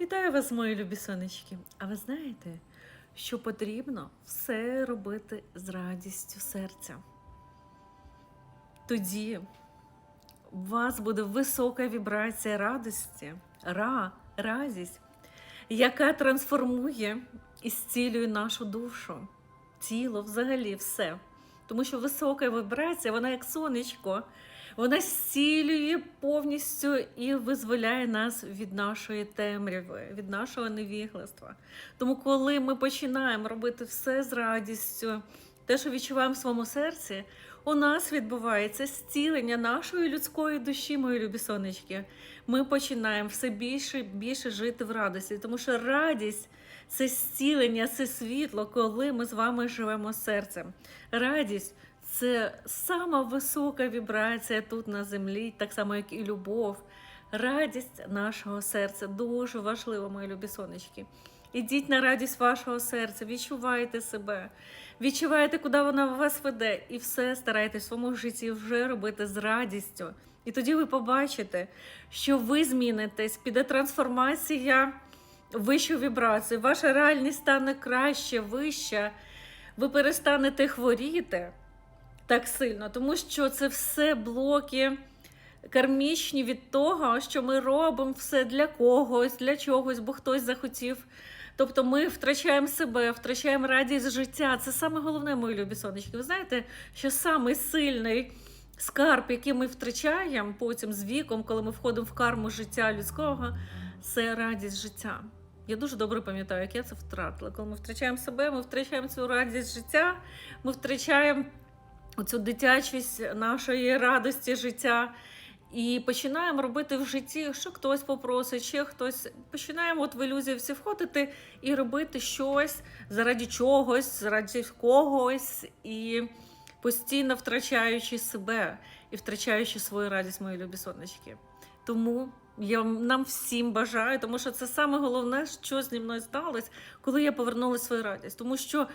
Вітаю вас, мої любі сонечки. А ви знаєте, що потрібно все робити з радістю серця? Тоді у вас буде висока вібрація радості, ра, радість, яка трансформує і зцілює нашу душу, тіло, взагалі все. Тому що висока вібрація, вона як сонечко, вона зцілює повністю і визволяє нас від нашої темряви, від нашого невігластва. Тому, коли ми починаємо робити все з радістю, те, що відчуваємо в своєму серці, у нас відбувається зцілення нашої людської душі, мої любі сонечки. Ми починаємо все більше і більше жити в радості, тому що радість це зцілення, це світло, коли ми з вами живемо серцем. Радість це сама висока вібрація тут на землі, так само, як і любов. Радість нашого серця дуже важлива, мої любі сонечки. Ідіть на радість вашого серця, відчувайте себе, відчувайте, куди вона вас веде, і все старайтесь в своєму житті вже робити з радістю. І тоді ви побачите, що ви змінитесь, піде трансформація вищу вібрацію, ваша реальність стане краще, вища, ви перестанете хворіти так сильно, тому що це все блоки кармічні від того, що ми робимо все для когось, для чогось, бо хтось захотів. Тобто ми втрачаємо себе, втрачаємо радість життя. Це саме головне, мої любі сонечки. Ви знаєте, що самий сильний скарб, який ми втрачаємо потім з віком, коли ми входимо в карму життя людського, це радість життя. Я дуже добре пам'ятаю, як я це втратила. Коли ми втрачаємо себе, ми втрачаємо цю радість життя, ми втрачаємо оцю дитячість нашої радості життя. І починаємо робити в житті, що хтось попросить, ще хтось. Починаємо от в ілюзію всі входити і робити щось заради чогось, заради когось, і постійно втрачаючи себе і втрачаючи свою радість, мої любі сонечки. Тому я нам всім бажаю, тому що це саме головне, що зі мною сталося, коли я повернула свою радість. Тому що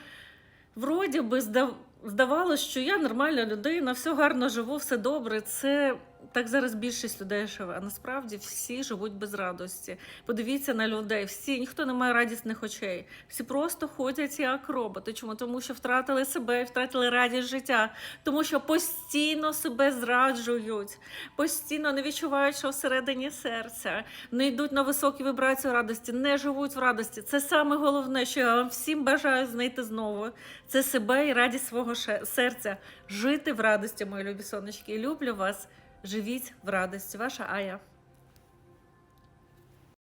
вроді би здав... здавалося, що я нормальна людина, все гарно живу, все добре. Це так зараз більшість людей живе. А насправді всі живуть без радості. Подивіться на людей, всі ніхто не має радісних очей. Всі просто ходять як роботи. Чому? Тому що втратили себе, втратили радість життя, тому що постійно себе зраджують, постійно не відчувають, що всередині серця, не йдуть на високі вібрації радості, не живуть в радості. Це саме головне, що я вам всім бажаю знайти знову. Це себе і радість свого серця. Жити в радості, мої любі сонечки. Люблю вас. Живіть в радості. Ваша Ая.